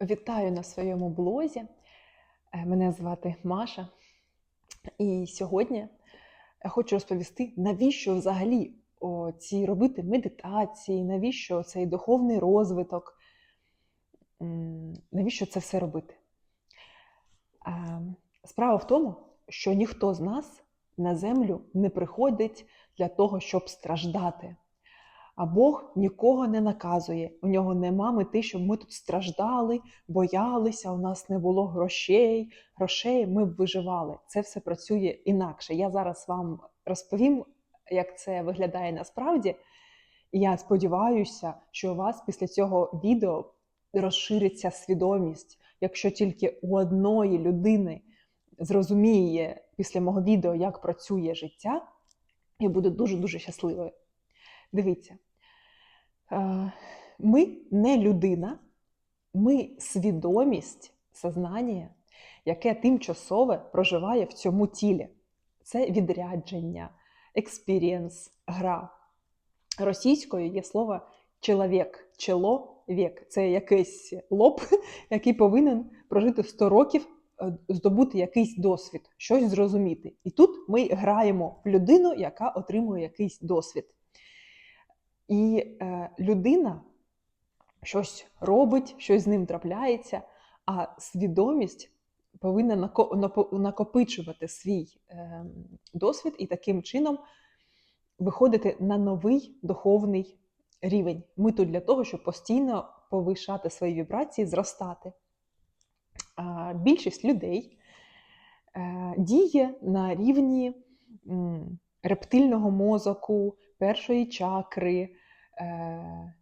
Вітаю на своєму блозі. Е, Мене звати Маша. І сьогодні я хочу розповісти, навіщо взагалі ці робити медитації, навіщо цей духовний розвиток, навіщо це все робити. Е, Справа в тому, що ніхто з нас на землю не приходить для того, щоб страждати. А Бог нікого не наказує. У нього нема мети, щоб ми тут страждали, боялися, у нас не було грошей, грошей ми б виживали. Це все працює інакше. Я зараз вам розповім, як це виглядає насправді. Я сподіваюся, що у вас після цього відео розшириться свідомість, якщо тільки у одної людини зрозуміє після мого відео, як працює життя, я буду дуже-дуже щасливою. Дивіться, ми не людина, ми свідомість, сознання, яке тимчасове проживає в цьому тілі. Це відрядження, експірієнс, гра. Російською є слово чоловік, чоловік. Це якийсь лоб, який повинен прожити 100 років, е, здобути якийсь досвід, щось зрозуміти. І тут ми граємо в людину, яка отримує якийсь досвід. І е, людина щось робить, щось з ним трапляється, а свідомість повинна накопичувати свій е, досвід і таким чином виходити на новий духовний рівень. Ми тут для того, щоб постійно повишати свої вібрації, зростати. А більшість людей е, діє на рівні рептильного мозоку, першої чакри, е,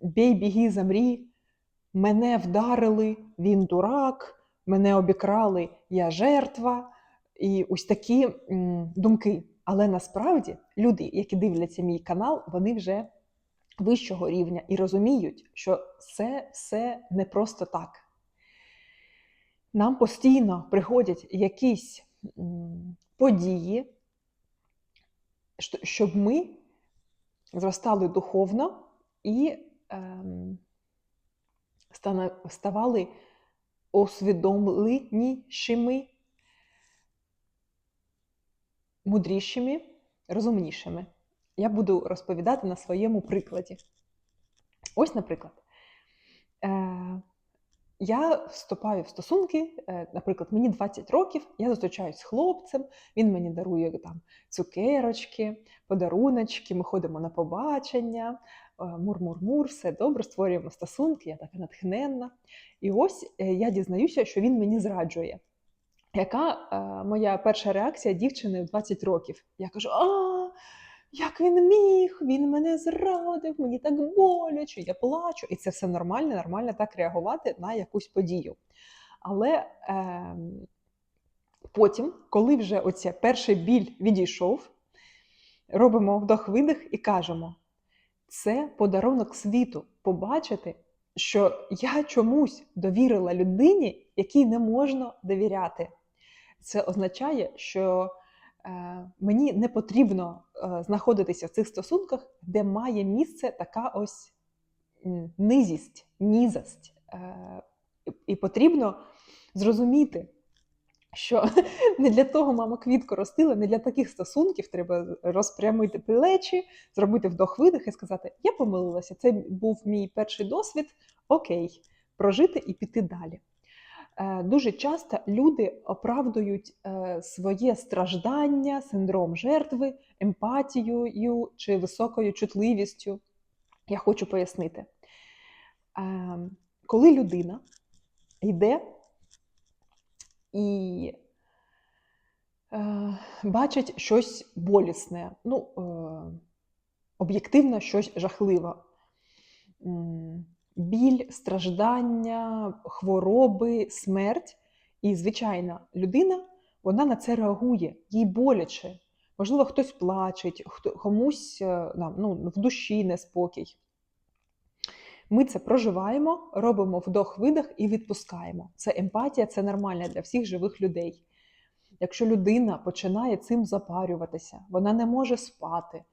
бій, біги, замрі, мене вдарили, він дурак, мене обікрали, я жертва. І ось такі думки. Але насправді люди, які дивляться мій канал, вони вже вищого рівня і розуміють, що це все не просто так. Нам постійно приходять якісь події, щоб ми зростали духовно і ем, ставали усвідомленішими, мудрішими, розумнішими. Я буду розповідати на своєму прикладі. Ось, наприклад, е, я вступаю в стосунки, е, наприклад, мені 20 років, я зустрічаюсь з хлопцем, він мені дарує там цукерочки, подаруночки, ми ходимо на побачення, е, мур-мур-мур, все добре, створюємо стосунки, я така натхненна. І ось е, я дізнаюся, що він мені зраджує. Яка моя перша реакція дівчини в 20 років? Я кажу: а, як він міг, він мене зрадив, мені так боляче, я плачу. І це все нормально, нормально так реагувати на якусь подію. Але е, потім, коли вже оце перший біль відійшов, робимо вдох-видих і кажемо: це подарунок світу побачити, що я чомусь довірила людині, якій не можна довіряти. Це означає, що мені не потрібно е, знаходитися в цих стосунках, де має місце така ось низість, нізость. Е, і потрібно зрозуміти, що не для того мама квітку ростила, не для таких стосунків треба розпрямити плечі, зробити вдох-видих і сказати: Я помилилася, це був мій перший досвід, окей, прожити і піти далі. Е, Дуже часто люди оправдують е, своє страждання, синдром жертви, емпатією чи високою чутливістю. Я хочу пояснити. Е, Коли людина йде і бачить щось болісне, ну, об'єктивно щось жахливе. Біль, страждання, хвороби, смерть. І, звичайна людина вона на це реагує, їй боляче. Можливо, хтось плачеть, хто, комусь е, ну, в душі неспокій. Ми це проживаємо, робимо вдох-видох і відпускаємо. Це емпатія, це нормально для всіх живих людей. Якщо людина починає цим запарюватися, вона не може спати.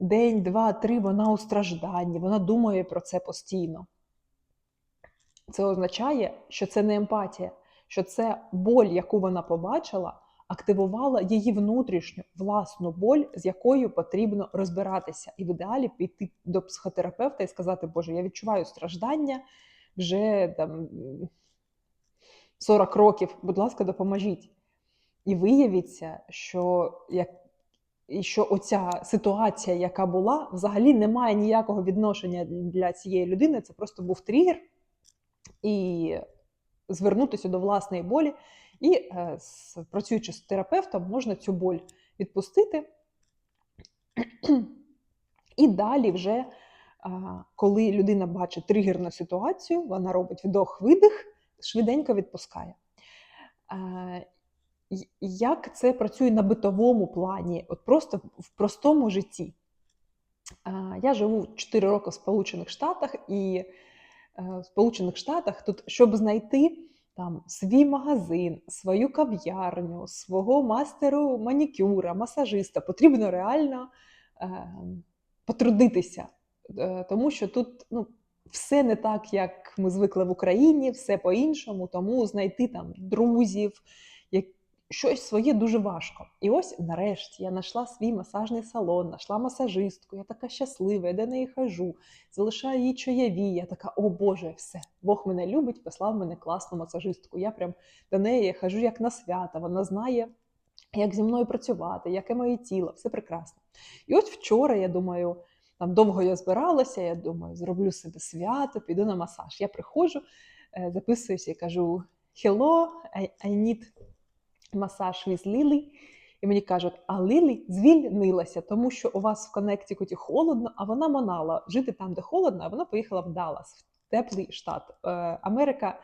День, два, три, вона у стражданні, вона думає про це постійно. це означає, що це не емпатія, що це боль, яку вона побачила, активувала її внутрішню власну боль, з якою потрібно розбиратися. І в ідеалі піти до психотерапевта і сказати, Боже, я відчуваю страждання вже там 40 років, будь ласка, допоможіть. І виявиться, що як і що оця ситуація, яка була, взагалі не має ніякого відношення для цієї людини. Це просто був тригер, і звернутися до власної болі. І е, працюючи з терапевтом, можна цю боль відпустити. І далі, вже, коли людина бачить тригерну ситуацію, вона робить вдох-видих, швиденько відпускає. Як це працює на битовому плані, от просто в простому житті? Я живу 4 роки в Сполучених Штатах, і е, в Сполучених Штатах тут, щоб знайти там свій магазин, свою кав'ярню, свого мастеру манікюра, масажиста, потрібно реально е, потрудитися, Е, тому що тут ну, все не так, як ми звикли в Україні, все по-іншому, тому знайти там друзів. Щось своє дуже важко. І ось нарешті я знайшла свій масажний салон, знайшла масажистку, я така щаслива, я до неї хожу, залишаю їй чаєві. Я така, о Боже, все, Бог мене любить, послав мене класну масажистку. Я прям до неї хожу як на свята, вона знає, як зі мною працювати, яке моє тіло, все прекрасно. І ось вчора, я думаю, там довго я збиралася, я думаю, зроблю собі свято, піду на масаж. Я приходжу, е, записуюся і кажу: Hello, I, I need масаж with Lily. І мені кажуть, а Лілі звільнилася, тому що у вас в Коннектикуті холодно, а вона монала жити там, де холодно, а вона поїхала в Даллас, в теплий штат. Е, Америка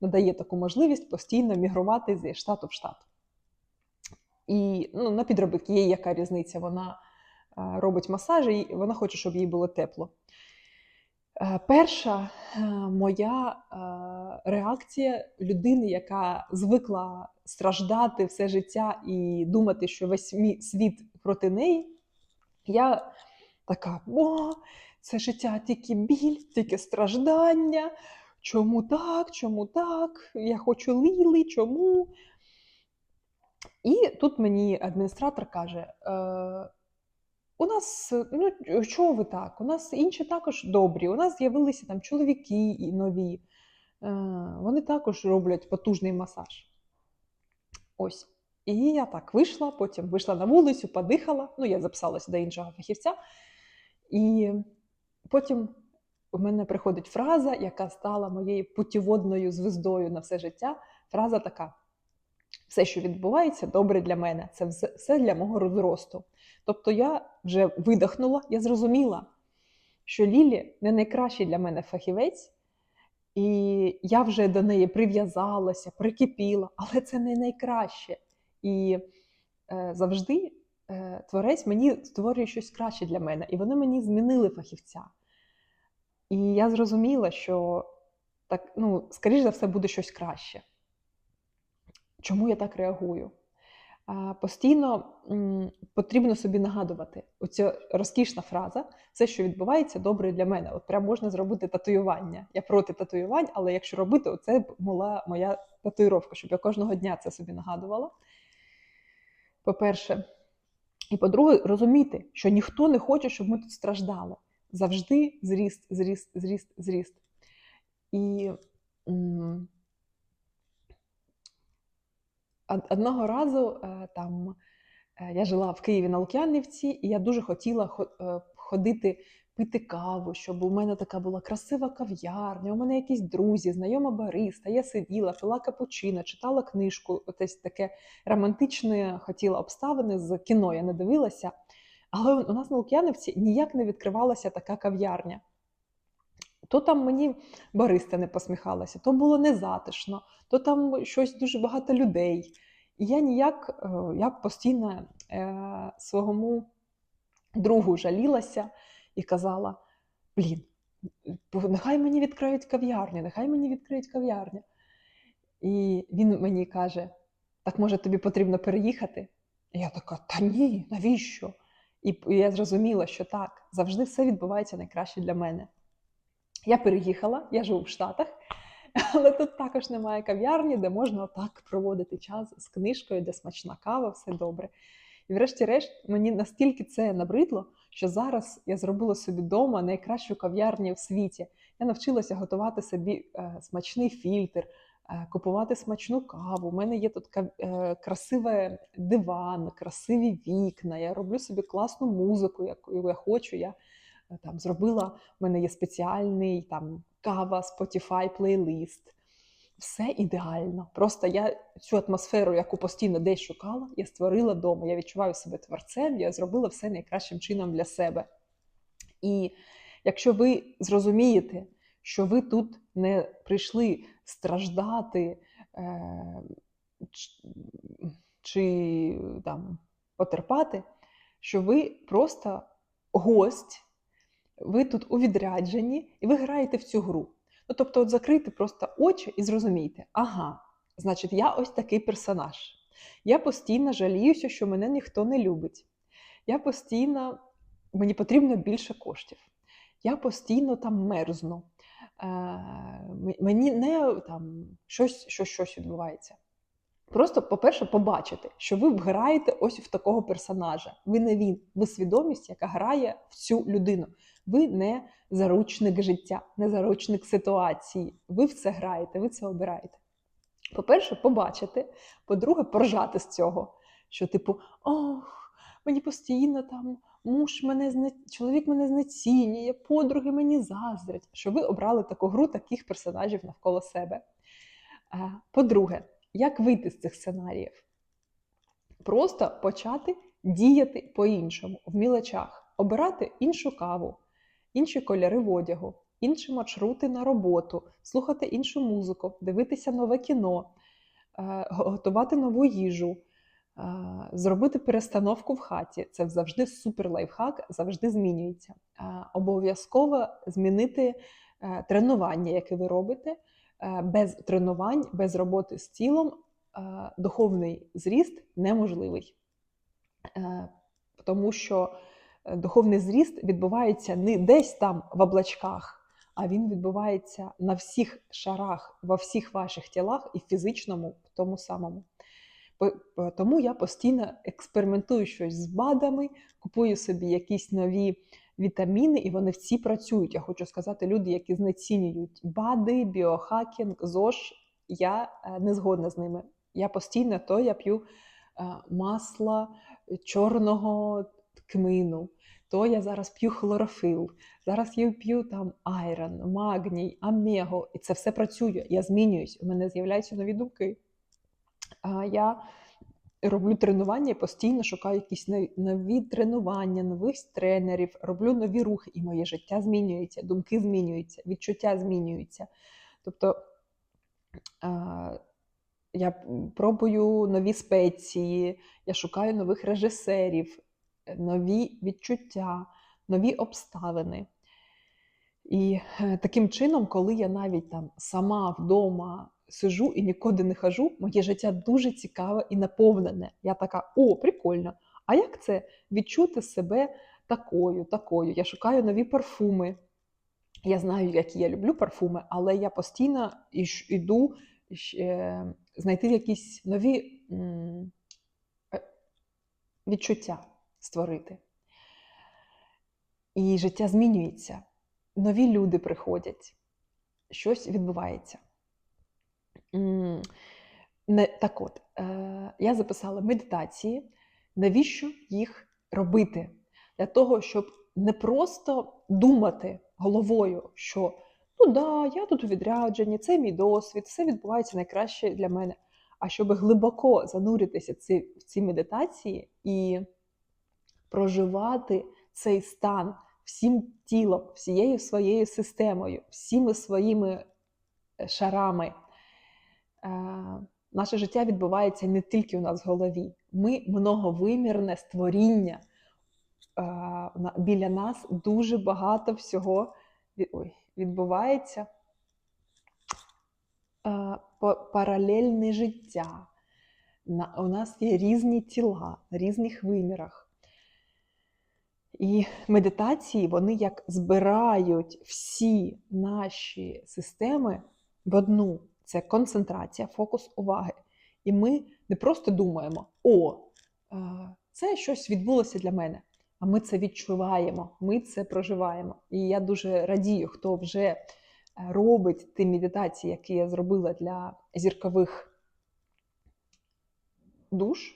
надає таку можливість постійно мігрувати зі штату в штат. І ну, на підробітки є яка різниця. Вона е, робить масажі, і вона хоче, щоб їй було тепло. Е, Перша моя реакція людини, яка звикла страждати все життя і думати, що весь світ проти неї, я така: о, це життя тільки біль, тільки страждання. Чому так? Чому так? Я хочу ліли, чому? І тут мені адміністратор каже: е, у нас, ну чого ви так? У нас інші також добрі. У нас з'явилися там чоловіки і нові. Е, вони також роблять потужний масаж. Ось. І я так вийшла, потім вийшла на вулицю, подихала. Ну, я записалася до іншого фахівця. І потім у мене приходить фраза, яка стала моєю путіводною звездою на все життя. Фраза така: все, що відбувається, добре для мене. Це все- для мого розросту. Тобто я вже видихнула, я зрозуміла, що Лілі не найкращий для мене фахівець, і я вже до неї прив'язалася, прикипіла, але це не найкраще. І е, завжди е, творець мені створює щось краще для мене, і вони мені змінили фахівця. І я зрозуміла, що так, ну, скоріш за все, буде щось краще. Чому я так реагую? Постійно потрібно собі нагадувати оця розкішна фраза, все, що відбувається, добре для мене. От прям можна зробити татуювання. Я проти татуювань, але якщо робити, це була моя татуїровка, щоб я кожного дня це собі нагадувала. По-перше, і по-друге, розуміти, що ніхто не хоче, щоб ми тут страждали. Завжди зріст, зріст, зріст, зріст. І одного разу е, там е, я жила в Києві на Лук'янівці, і я дуже хотіла е, ходити пити каву, щоб у мене така була красива кав'ярня, у мене якісь друзі, знайома бариста. Я сиділа, пила капучино, читала книжку, отесь таке романтичне хотіла обставини з кіно. Я не дивилася. Але у нас на Лук'янівці ніяк не відкривалася така кав'ярня. То там мені бариста не посміхалася, то було незатишно, то там щось дуже багато людей. І я ніяк, е, я постійно е, своєму другу жалілася і казала: блін, нехай мені відкриють кав'ярню, нехай мені відкриють кав'ярню. І він мені каже: так може тобі потрібно переїхати? І я така, та ні, навіщо? І я зрозуміла, що так, завжди все відбувається найкраще для мене. Я переїхала, я живу в Штатах. Але тут також немає кав'ярні, де можна отак проводити час з книжкою, де смачна кава, все добре. І врешті-решт, мені настільки це набридло, що зараз я зробила собі вдома найкращу кав'ярню в світі. Я навчилася готувати собі е, смачний фільтр, е, купувати смачну каву. У мене є тут е, красивий диван, красиві вікна. Я роблю собі класну музику, яку я хочу. Я там зробила, в мене є спеціальний там кава, Spotify плейлист. Все ідеально. Просто я цю атмосферу, яку постійно десь шукала, я створила вдома. Я відчуваю себе творцем, я зробила все найкращим чином для себе. І якщо ви зрозумієте, що ви тут не прийшли страждати е, чи там потерпати, що ви просто гость, ви тут у відрядженні і ви граєте в цю гру. Ну, тобто, от закрийте просто очі і зрозумійте, ага, значить, я ось такий персонаж. Я постійно жаліюся, що мене ніхто не любить. Я постійно, мені потрібно більше коштів. Я постійно там мерзну. Е, мені не там щось, щось, щось відбувається. Просто, по-перше, побачити, що ви граєте ось в такого персонажа. Ви не він, ви свідомість, яка грає в цю людину. Ви не заручник життя, не заручник ситуації. Ви в це граєте, ви це обираєте. По-перше, побачити. По-друге, поржати з цього. Що, типу, ох, мені постійно там муж мене зне... чоловік мене знецінює, подруги мені заздрять. Що ви обрали таку гру таких персонажів навколо себе. По-друге, як вийти з цих сценаріїв? Просто почати діяти по-іншому, в мілочах, обирати іншу каву, інші кольори в одягу, інші маршрути на роботу, слухати іншу музику, дивитися нове кіно, е, готувати нову їжу, е, зробити перестановку в хаті. Це завжди супер лайфхак, завжди змінюється. Е, Обов'язково змінити тренування, яке ви робите. Е, Без тренувань, без роботи з тілом е, духовний зріст неможливий. Е, Тому що духовний зріст відбувається не десь там в облачках, а він відбувається на всіх шарах, во всіх ваших тілах і фізичному, в тому самому. Тому я постійно експериментую щось з БАДами, купую собі якісь нові вітаміни, і вони всі працюють. Я хочу сказати, люди, які знецінюють БАДи, біохакінг, ЗОЖ, я е, не згодна з ними. Я постійно то я п'ю е, масло чорного кмину, то я зараз п'ю хлорофил, зараз я п'ю там айрон, магній, омегу, і це все працює. Я змінююсь, у мене з'являються нові думки. Я роблю тренування постійно шукаю якісь нові- тренування, нових тренерів, роблю нові рухи, і моє життя змінюється, думки змінюються, відчуття змінюються. Тобто я пробую нові спеції, я шукаю нових режисерів, нові відчуття, нові обставини. І е, таким чином, коли я навіть там сама вдома сижу і нікуди не хожу, моє життя дуже цікаве і наповнене. Я така, о, прикольно. А як це відчути себе такою, такою? Я шукаю нові парфуми. Я знаю, які я люблю парфуми, але я постійно іш- е, знайти якісь нові е, відчуття створити. І життя змінюється. Нові люди приходять, щось відбувається. Так от, е, я записала медитації. Навіщо їх робити? Для того, щоб не просто думати головою, що ну да, я тут у відрядженні, це мій досвід, все відбувається найкраще для мене. А щоб глибоко зануритися в ці медитації і проживати цей стан всім тілом, всією своєю системою, всіми своїми е, шарами. Е, Наше життя відбувається не тільки у нас в голові. Ми многовимірне створіння. Е, Біля нас дуже багато всього відбувається. Е, Паралельне життя. У нас є різні тіла на різних вимірах. І медитації вони як збирають всі наші системи в одну це концентрація, фокус уваги. І ми не просто думаємо, о, е, це щось відбулося для мене. А ми це відчуваємо, ми це проживаємо. І я дуже радію, хто вже е, робить ті медитації, які я зробила для зіркових душ.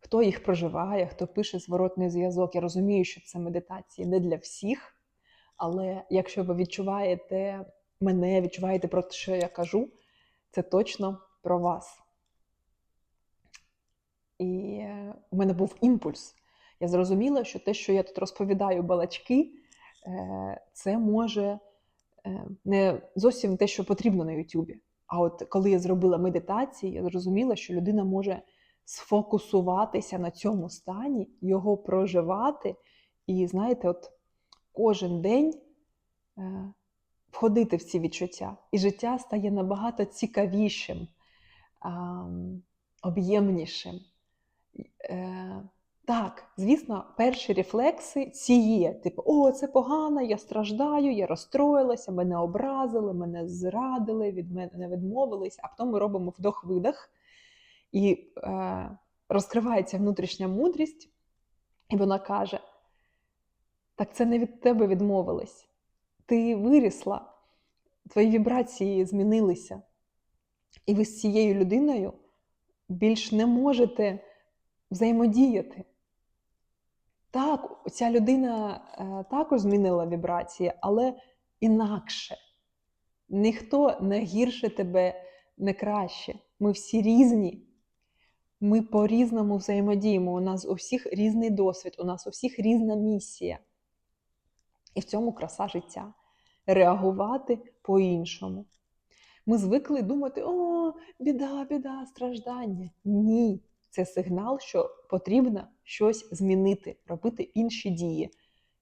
Хто їх проживає, хто пише зворотний зв'язок. Я розумію, що це медитації не для всіх. Але якщо ви відчуваєте мене, відчуваєте про те, що я кажу, це точно про вас. І е, у мене був імпульс. Я зрозуміла, що те, що я тут розповідаю балачки, е, це може е, не зовсім те, що потрібно на Ютубі. А от коли я зробила медитації, я зрозуміла, що людина може сфокусуватися на цьому стані, його проживати, і, знаєте, от кожен день входити в ці відчуття. І життя стає набагато цікавішим, об'ємнішим. Е, так, звісно, перші рефлекси ці є. Типу, о, це погано, я страждаю, я розстроїлася, мене образили, мене зрадили, від мене відмовились, а потім ми робимо вдох-видох, і е, розкривається внутрішня мудрість, і вона каже: так це не від тебе відмовились. Ти вирісла, твої вібрації змінилися, і ви з цією людиною більш не можете взаємодіяти. Так, ця людина е, також змінила вібрації, але інакше. Ніхто не гірше тебе, не краще. Ми всі різні. Ми по-різному взаємодіємо. У нас у всіх різний досвід, у нас у всіх різна місія. І в цьому краса життя. Реагувати по-іншому. Ми звикли думати: о, біда, біда, страждання. Ні це сигнал, що потрібно щось змінити, робити інші дії.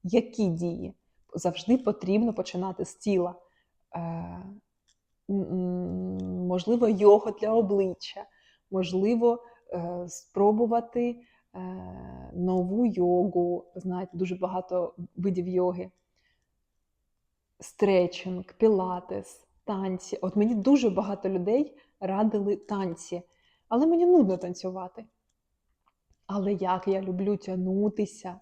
Які дії? Завжди потрібно починати з тіла. Е, можливо, його для обличчя, можливо, е, спробувати е, нову йогу. Знаєте, дуже багато видів йоги. Стречинг, пілатес, танці. От мені дуже багато людей радили танці. Але мені нудно танцювати. Але як я люблю тягнутися,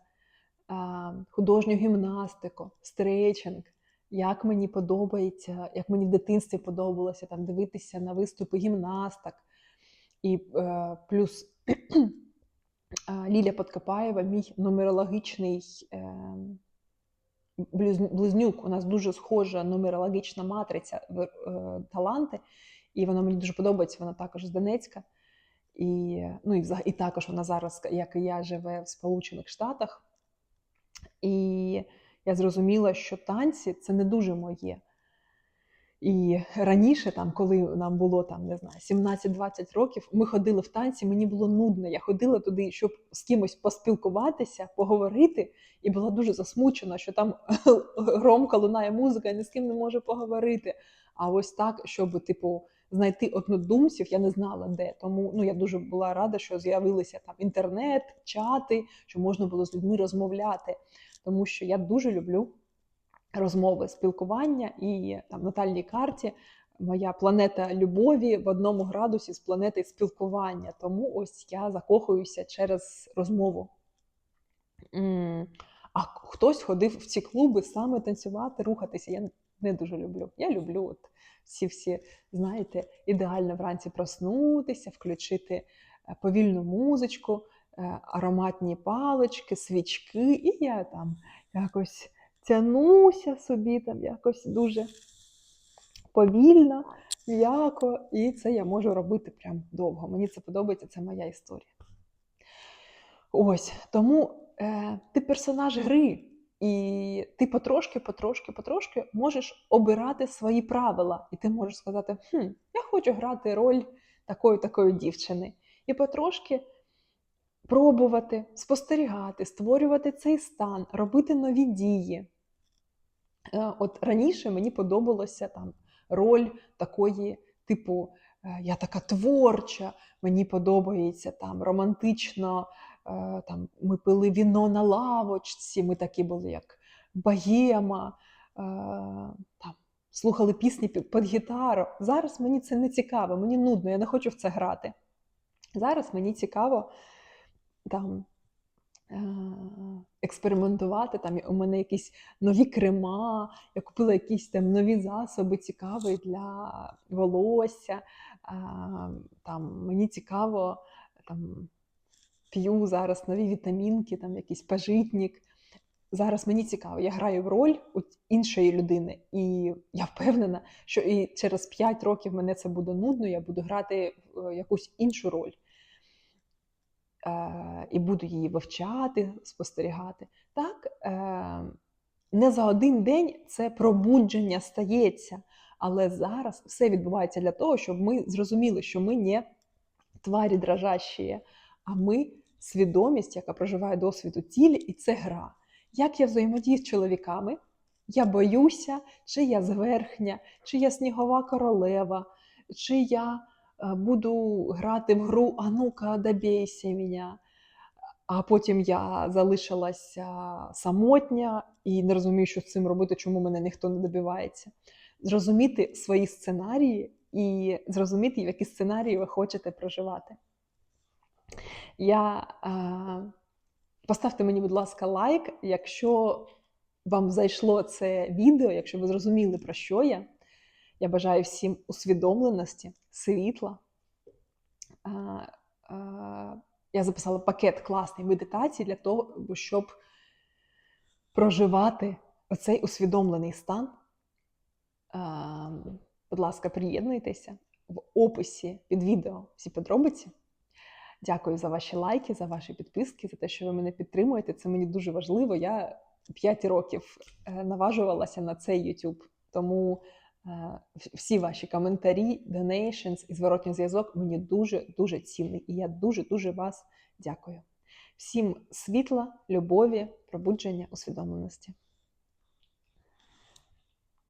художню гімнастику, стрейчинг, як мені подобається, як мені в дитинстві подобалося там дивитися на виступи гімнасток. І е, плюс Лілія Подкопаєва, мій нумерологічний е, близнюк. У нас дуже схожа нумерологічна матриця е, таланти, і вона мені дуже подобається, вона також з Донецька. І ну, і, і також вона зараз, як і я, живе в Сполучених Штатах. І я зрозуміла, що танці це не дуже моє. І раніше, там, коли нам було там, не знаю, 17-20 років, ми ходили в танці, мені було нудно. Я ходила туди, щоб з кимось поспілкуватися, поговорити, і була дуже засмучена, що там громко лунає музика, ні з ким не можу поговорити. А ось так, щоб, типу, знайти однодумців, я не знала де. Тому ну я дуже була рада, що з'явилися там інтернет, чати, що можна було з людьми розмовляти. Тому що я дуже люблю розмови, спілкування і там натальній карті. Моя планета любові в одному градусі з планети спілкування. Тому ось я закохуюся через розмову. А хтось ходив в ці клуби саме танцювати, рухатися. Я не дуже люблю. Я люблю от всі всі, знаєте, ідеально вранці проснутися, включити е, повільну музичку, е, ароматні палички, свічки, і я там якось тянуся собі, там якось дуже повільно, м'яко, і це я можу робити прям довго. Мені це подобається, це моя історія. Ось тому е, ти персонаж гри. І ти потрошки, потрошки, потрошки можеш обирати свої правила. І ти можеш сказати, хм, я хочу грати роль такої такої дівчини. І потрошки пробувати, спостерігати, створювати цей стан, робити нові дії. Е, от раніше мені подобалася там роль такої, типу, е, я така творча, мені подобається там романтично Е, там Ми пили віно на лавочці, ми такі були, як богема, е, там слухали пісні під, під гітару. Зараз мені це не цікаво, мені нудно, я не хочу в це грати. Зараз мені цікаво там експериментувати. Там у мене якісь нові крема, я купила якісь там нові засоби цікаві для волосся. Там мені цікаво, там п'ю зараз нові вітамінки, там якийсь пажитник. Зараз мені цікаво, я граю в роль іншої людини, і я впевнена, що і через 5 років мене це буде нудно, я буду грати е, якусь іншу роль. Е, і буду її вивчати, спостерігати. Так, е, не за один день це пробудження стається, але зараз все відбувається для того, щоб ми зрозуміли, що ми не тварі дрожащі, а ми свідомість, яка проживає досвід у тілі, і це гра. Як я взаємодію з чоловіками? Я боюся, чи я зверхня, чи я снігова королева, чи я буду грати в гру А ну-ка, добійся мене. А потім я залишилася самотня і не розумію, що з цим робити, чому мене ніхто не добивається. Зрозуміти свої сценарії і зрозуміти, які сценарії ви хочете проживати. Я е, Поставте мені, будь ласка, лайк, якщо вам зайшло це відео, якщо ви зрозуміли, про що я. Я бажаю всім усвідомленості, світла. Я записала пакет класної медитації для того, щоб проживати оцей усвідомлений стан. Будь ласка, приєднуйтеся в описі під відео всі подробиці. Дякую за ваші лайки, за ваші підписки, за те, що ви мене підтримуєте. Це мені дуже важливо. Я 5 років е, наважувалася на цей YouTube, тому всі ваші коментарі, донейшнс і зворотній зв'язок мені дуже дуже цінний. І я дуже дуже вас дякую. Всім світла, любові, пробудження, усвідомленості.